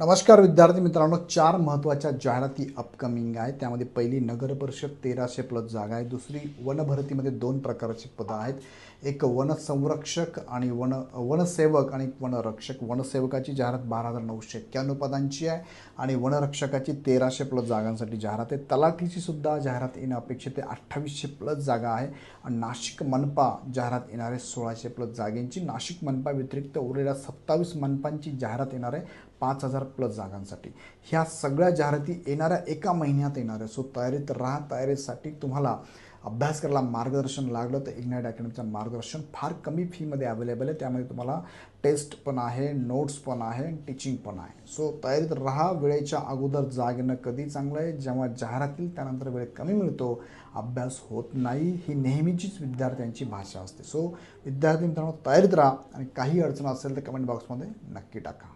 नमस्कार विद्यार्थी मित्रांनो चार महत्त्वाच्या जाहिराती अपकमिंग आहे त्यामध्ये पहिली नगर परिषद तेराशे प्लस जागा आहे. दुसरी वनभरतीमध्ये दोन प्रकारची पदं आहेत. एक वनसंरक्षक आणि वन वनसेवक आणि वनरक्षक. वनसेवकाची जाहिरात बारा हजार नऊशे एक्क्याण्णव पदांची आहे आणि वनरक्षकाची तेराशे प्लस जागांसाठी जाहिरात आहे. तलाठीची सुद्धा जाहिरात येणं अपेक्षित आहे. अठ्ठावीसशे प्लस जागा आहे. आणि नाशिक मनपा जाहिरात येणार आहे सोळाशे प्लस जागेंची. नाशिक मनपा व्यतिरिक्त उरलेल्या सत्तावीस मनपांची जाहिरात येणार आहे. पाच हजार प्लस जागांसाठी. ह्या सगळ्या जाहिराती येणाऱ्या एका महिन्यात येणार आहे सो तयारीत राहा. तयारीसाठी तुम्हाला अभ्यास करायला मार्गदर्शन लागलं तर इग्नाईट अकॅडमीचं मार्गदर्शन फार कमी फीमध्ये अवेलेबल आहे. त्यामध्ये तुम्हाला टेस्ट पण आहे नोट्स पण आहे टीचिंग पण आहे. सो तयारीत राहा. वेळेच्या अगोदर जागेनं कधी चांगलं आहे? जेव्हा जाहिरात येईल त्यानंतर वेळ कमी मिळतो. अभ्यास होत नाही. ही नेहमीचीच विद्यार्थ्यांची भाषा असते. सो विद्यार्थी मित्रांनो तयारीत राहा. आणि काही अडचण असेल तर कमेंट बॉक्समध्ये नक्की टाका.